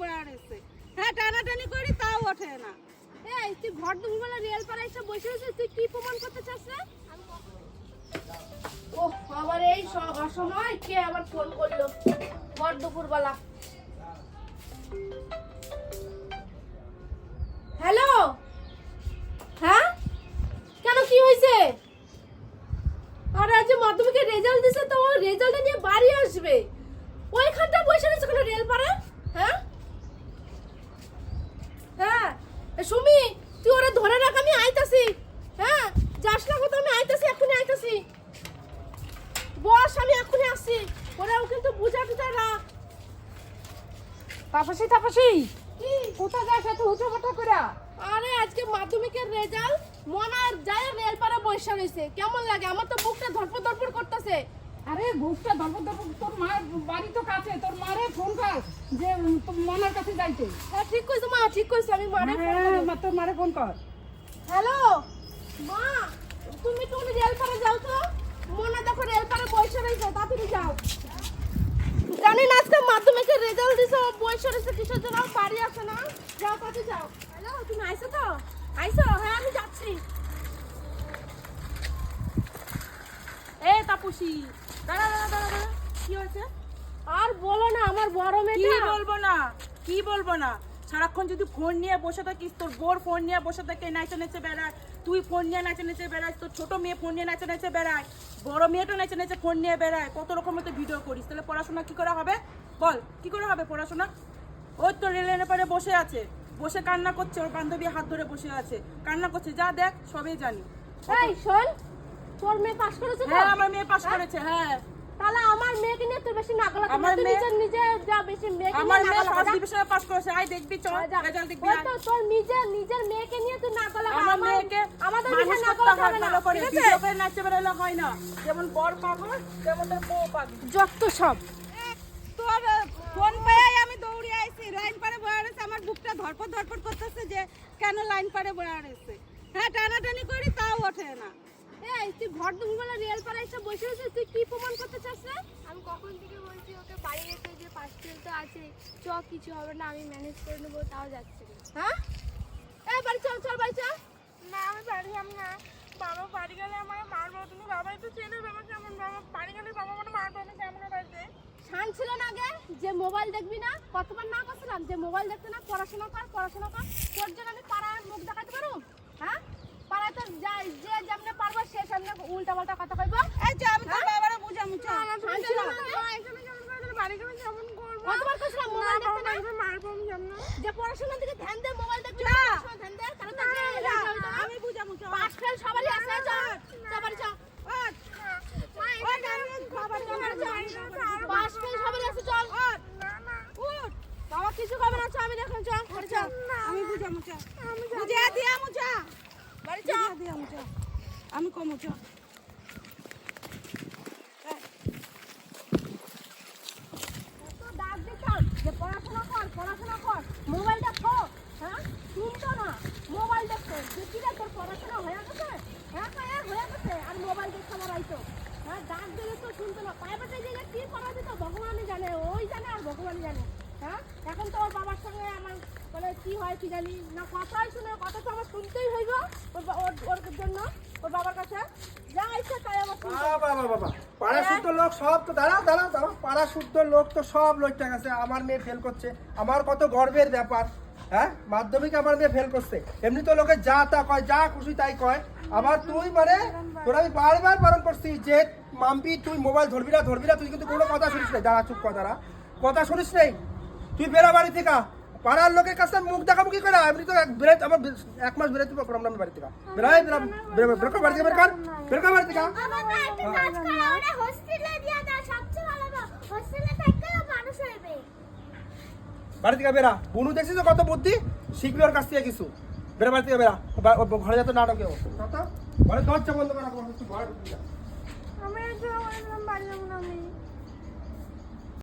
বয়া রয়েছে হ্যাঁ টানাটানি করি তাও ওঠে না। এই তুই ঘর দুপুরবেলা রেল পাড়ায় এসে বসে রয়েছিস তুই কি প্রমাণ করতে চাস রে? ও আবার এই অসময় কে আবার ফোন করল? ঘর দুপুরবেলা। হ্যালো? হ্যাঁ? কেন কি হয়েছে? আর আজ যে মাধ্যমিকের রেজাল্ট দিছে তো ও রেজাল্ট নিয়ে বাড়ি আসবে। ওইখানটা বসে রয়েছে কোনো রেল পাড়া হ্যাঁ হ্যাঁ এ সুমি তুই ওরে ধরে রাখ আমি আইতাছি হ্যাঁ যাস না কোথাও আমি আইতাছি এখনই আইতাছি বস আমি এখনই আসছি ওরাও কিন্তু বুঝা টুজা রাখ তাপসী তাপসী কি? যাস এত করে? আরে আজকে মাধ্যমিকের রেজাল্ট মনার যায় বৈশা রয়েছে কেমন লাগে? আমার তো বুকটা ধরপড় ধরপড় করতেছে। আরে বুকটা ধরব তোর মার বাড়ি তো কাছে তোর মারে ফোন কর যে তোর মনার কাছে যাইতে। হ্যাঁ ঠিক কইছো মা ঠিক কইছো আমি মারে ফোন হ্যাঁ, মা, তোর মারে ফোন কর। হ্যালো? মা তুমি তো রেলপাড়া যাও তো। তাড়াতাড়ি যাও। জানি না আজকে মাধ্যমিকের রেজাল্ট দিছে, ও বৈশা রয়েছে কিসের জন্য, আমার বাড়ি আসে না। যাও তাতে যাও। হ্যালো, তুমি আইছো তো? আইছো হ্যাঁ আমি যাচ্ছি। এ, তাপুসি, দাঁড়া দাঁড়া দাঁড়া দাঁড়া, কি হয়েছে? আর বলো না, আমার বড় কি মেয়েটা বলব না, কি বলব না? সারাক্ষণ যদি ফোন নিয়ে বসে থাকিস তোর বোর ফোন নিয়ে বসে থাকে নাচে নেচে বেড়ায়। তুই ফোন নিয়ে নাচে নেচে বেড়াস তোর ছোট মেয়ে ফোন নিয়ে নাচে নেচে বেড়ায়। বড় মেয়েটা নাচে নেচে ফোন নিয়ে বেড়ায়। কত রকমের তো ভিডিও করিস। তাহলে পড়াশোনা কি করে হবে? বল কি করে হবে পড়াশোনা? ওই তো রেলের পারে বসে আছে। বসে কান্না করছে ওর বান্ধবী হাত ধরে বসে আছে। কান্না করছে যা দেখ সবই জানি। এই শোন তোর মেয়ে পাস করেছে হ্যাঁ আমার মেয়ে পাস করেছে হ্যাঁ। তাহলে আমার মেয়েকে নিয়ে তোর বেশি নাগলা আমার মেয়ে- নিজে নিজে যা বেশি মেয়েকে আমার মেয়ে ফার্স্ট ডিভিশনে পাস করেছে। আই দেখবি চল রেজাল্ট দেখবি ওই তো তোর নিজের নিজের মেয়েকে নিয়ে তুই নাগলা আমার মেয়েকে আমাদের বিষয় নাগলা হবে না করে। ঠিক আছে? ভিডিও করে নাচতে বেরোলে হয় না। যেমন বর পাগল তেমন তোর বউ পাগল। যত সব। তোর ফোন পেয়ে আমি দৌড়ে আইছি। লাইন পারে বয়া রয়েছে আমার বুকটা ধরপড় ধরপড় করতেছে যে কেন লাইন পারে বয়া রয়েছে হ্যাঁ টানাটানি করি তাও ওঠে না। এই তুই ঘর দুপুরবেলা পাড়ায় এসে বসে তুই কি প্রমাণ করতে চাস রে? আমি কখন থেকে বলছি ওকে বাড়ি যেতে যে পাঁচ তো আছে চ কিছু হবে না আমি ম্যানেজ করে নেব তাও যাচ্ছে হ্যাঁ? এই বাড়ি চল চল বাড়ি চল। না আমি বাড়ি যাব না। বাবা বাড়ি গেলে আমার মারবো তুমি বাবাই তো চেনে বাবা কেমন বাবা বাড়ি গেলে বাবা মানে মারবো আমি কেমন বাড়িতে শান ছিল না আগে যে মোবাইল দেখবি না কতবার না করছিলাম যে মোবাইল দেখতে না পড়াশোনা কর পড়াশোনা কর তোর জন্য আমি পাড়ায় মুখ দেখাতে পারো হ্যাঁ? পাড়ায় তো যাই যে যেমনে পারব সে সামনে উল্টা পাল্টা কথা কইব। এই যে আমি তোর বাবারে বুঝামু চল কেমন বাড়ি কেমন করব? কতবার কইছিলাম মোবাইল দেখতে না? মারবো আমি যাব যে পড়াশোনার দিকে ধ্যান দে মোবাইল দেখবি না। ধ্যান দে তাহলে তো। আমি বুঝামু চল পাস ফেল সবারই আছে চল। সবারই আছে চল। বাবা কিছু খাবে না আমি দেখুন চল আমি বুঝামু চল বুঝিয়া দিয়ামু চল আমি কমু পড়াশোনা কর পড়াশোনা কর। মোবাইলটা খো হ্যাঁ? শুনতো না। মোবাইল দেখতো যে কি তোর পড়াশোনা হয়ে গেছে? হ্যাঁ হ্যাঁ হয়ে গেছে। আর মোবাইল দেখতে আমার আইতো। হ্যাঁ ডাক দিলে তো শুনতো না। প্রাইভেটে যে কি পড়া দিত ভগবানই জানে ওই জানে আর ভগবানই জানে। হ্যাঁ? এখন তো ওর বাবার সঙ্গে আমার বলে কি হয় কি জানি না কথাই শুনে কথা তো আমার শুনতেই হইব ওর বা- ওর ওর জন্য ওর বাবার কাছে যা ইচ্ছে তাই আমার শুনতে বাবা। পাড়া শুদ্ধ লোক সব তো দাঁড়াও দাঁড়াও দাঁড়াও। পাড়া শুদ্ধ লোক তো সব লোকটা গেছে। আমার মেয়ে ফেল করছে। আমার কত গর্বের ব্যাপার হ্যাঁ? মাধ্যমিক আমার মেয়ে ফেল করছে। এমনি তো লোকে যা তা কয়, যা খুশি তাই কয়। আবার তুই মানে তোর আমি বারবার বারণ করছি যে, মাম্পি, তুই মোবাইল ধরবি না ধরবি না, তুই কিন্তু কোনো কথা শুনিস নাই। দাঁড়া, চুপ কথা কথা শুনিস নেই? তুই বেড়া বাড়ি থেকে পাড়ার লোকের কাছে মুখ দেখামুখি করে? এমনি তো এক বেরোতে আমার এক মাস বেরোতে পারলাম না আমি বাড়ি থেকে বেরাই বেরা বের বের কর। বাড়ি থেকে বের কর বের বাড়ি থেকে বাড়ি থেকে বেরা বুনু দেখছিস কত বুদ্ধি? শিখবি ওর কাছ থেকে কিছু। বেরা বাড়ি থেকে বেরা বা- ঘরে যেতে নাটকে ও ঘরে দরজা বন্ধ করা ঘরে। আমি বাড়ি যাব না আমি